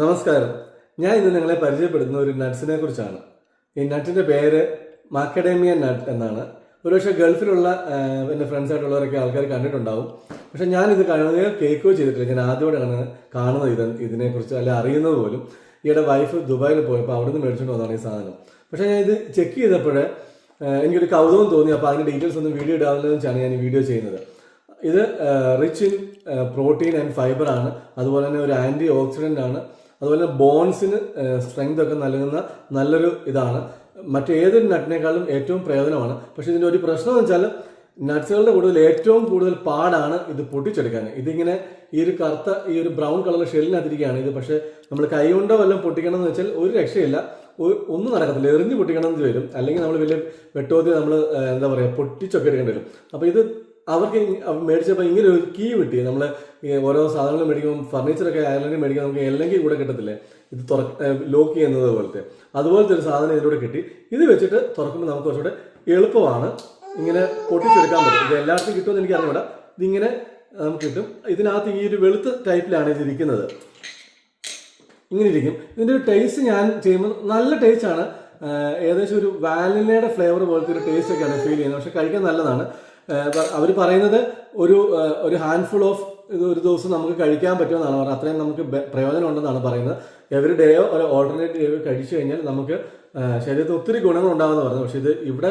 നമസ്കാരം. ഞാൻ ഇന്ന് നിങ്ങളെ പരിചയപ്പെടുത്തുന്ന ഒരു നട്ട്സിനെ കുറിച്ചാണ്. ഈ നട്ടിന്റെ പേര് മാക്കഡേമിയ നട്ട് എന്നാണ്. ഒരുപക്ഷെ ഗൾഫിലുള്ള എന്റെ ഫ്രണ്ട്സ് ആയിട്ടുള്ളവരൊക്കെ ആൾക്കാർ കണ്ടിട്ടുണ്ടാവും. പക്ഷെ ഞാൻ ഇത് കേൾക്കുകയോ കേക്കോ ചെയ്തിട്ടില്ല. ഞാൻ ആദ്യമായിട്ടാണ് കാണുന്നത് ഇത് ഇതിനെക്കുറിച്ച് അല്ല അറിയുന്നത് പോലും. ഈയിടെ വൈഫ് ദുബായിൽ പോയപ്പോൾ അവിടെ നിന്ന് മേടിച്ചുകൊണ്ട് വന്നതാണ് ഈ സാധനം. പക്ഷെ ഞാൻ ഇത് ചെക്ക് ചെയ്തപ്പോൾ എനിക്കൊരു കൗതുകം തോന്നി. അപ്പോൾ അതിന്റെ ഡീറ്റെയിൽസ് ഒന്നും വീഡിയോ ഇടാവുന്നതെന്ന് വെച്ചാണ് ഞാൻ വീഡിയോ ചെയ്യുന്നത്. ഇത് rich in protein and fibre ആണ്. അതുപോലെ തന്നെ ഒരു ആന്റി ഓക്സിഡന്റ് ആണ്. അതുപോലെ ബോൺസിന് സ്ട്രെങ്ത് ഒക്കെ നൽകുന്ന നല്ലൊരു ഇതാണ്. മറ്റേതൊരു നട്ടിനേക്കാളും ഏറ്റവും പ്രയോജനമാണ്. പക്ഷെ ഇതിന്റെ ഒരു പ്രശ്നം എന്ന് വെച്ചാൽ നട്ട്സുകളുടെ കൂടുതൽ ഏറ്റവും കൂടുതൽ പാടാണ് ഇത് പൊട്ടിച്ചെടുക്കാൻ. ഇതിങ്ങനെ ഈ ഒരു കറുത്ത ഈ ഒരു ബ്രൗൺ കളർ ഷെല്ലിനകത്തിരിക്കുകയാണ് ഇത്. പക്ഷേ നമ്മൾ കൈ കൊണ്ടോ വല്ലതും പൊട്ടിക്കണം എന്ന് വെച്ചാൽ ഒരു രക്ഷയില്ല. ഒന്നും നടക്കത്തില്ല. എറിഞ്ഞ് പൊട്ടിക്കണം എന്ന് വരും. അല്ലെങ്കിൽ നമ്മൾ വലിയ വെട്ടോതി നമ്മൾ എന്താ പറയുക പൊട്ടിച്ചൊക്കെ എടുക്കേണ്ടി വരും. അപ്പോൾ ഇത് അവർക്ക് മേടിച്ചപ്പോൾ ഇങ്ങനെ ഒരു കീ കിട്ടി. നമ്മൾ ഓരോ സാധനങ്ങൾ മേടിക്കുമ്പോൾ ഫർണിച്ചറൊക്കെ അയർലൻഡിൽ മേടിക്കാൻ നമുക്ക് എല്ലെങ്കിൽ കൂടെ കിട്ടത്തില്ലേ? ഇത് തുറ ലോക്ക് ചെയ്യുന്നത് പോലത്തെ. അതുപോലത്തെ ഒരു സാധനം ഇതിലൂടെ കിട്ടി. ഇത് വെച്ചിട്ട് തുറക്കുമ്പോൾ നമുക്ക് കുറച്ചുകൂടെ എളുപ്പമാണ് ഇങ്ങനെ പൊട്ടിച്ചെടുക്കാൻ പറ്റും. ഇത് എല്ലാവർക്കും കിട്ടുമെന്ന് എനിക്ക് അറിഞ്ഞൂടാ ഇതിങ്ങനെ നമുക്ക് കിട്ടും. ഇതിനകത്ത് ഈ ഒരു വെളുത്ത ടൈപ്പിലാണ് ഇതിരിക്കുന്നത് ഇങ്ങനെ ഇരിക്കും. ഇതിന്റെ ഒരു ടേസ്റ്റ് ഞാൻ ചെയ്യുമ്പോൾ നല്ല ടേസ്റ്റ് ആണ്. ആഹ് ഏകദേശം ഒരു വാനിലയുടെ ഫ്ലേവർ പോലത്തെ ഒരു ടേസ്റ്റ് ഒക്കെയാണ് ഫീൽ ചെയ്യുന്നത്. പക്ഷെ കഴിക്കാൻ നല്ലതാണ്. അവർ പറയുന്നത് ഒരു ഒരു ഹാൻഡ്ഫുൾ ഓഫ് ഇത് ഒരു ദിവസം നമുക്ക് കഴിക്കാൻ പറ്റുമെന്നാണ് പറഞ്ഞത്. അത്രയും നമുക്ക് പ്രയോജനം ഉണ്ടെന്നാണ് പറയുന്നത്. എവറി ഡേയോ ഒരു ഓൾട്ടർനേറ്റ് ഡേയോ കഴിച്ചു കഴിഞ്ഞാൽ നമുക്ക് ശരീരത്തിൽ ഒത്തിരി ഗുണങ്ങൾ ഉണ്ടാകുമെന്ന് പറഞ്ഞു പക്ഷേ ഇത് ഇവിടെ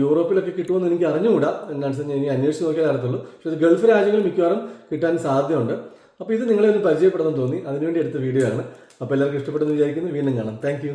യൂറോപ്പിലൊക്കെ കിട്ടുമെന്ന് എനിക്ക് അറിഞ്ഞുകൂടാ. എന്നനുസരിച്ച് ഇനി അന്വേഷിച്ച് നോക്കിയാൽ അറിയത്തുള്ളൂ. പക്ഷേ ഇത് ഗൾഫ് രാജ്യങ്ങളിൽ മിക്കവാറും കിട്ടാൻ സാധ്യതയുണ്ട്. അപ്പോൾ ഇത് നിങ്ങളെ ഒന്ന് പരിചയപ്പെടുത്താൻ തോന്നി. അതിനുവേണ്ടി എടുത്ത വീഡിയോ ആണ്. അപ്പോൾ എല്ലാവർക്കും ഇഷ്ടപ്പെടുന്നു വിചാരിക്കുന്നു. വീണ്ടും കാണാം. താങ്ക്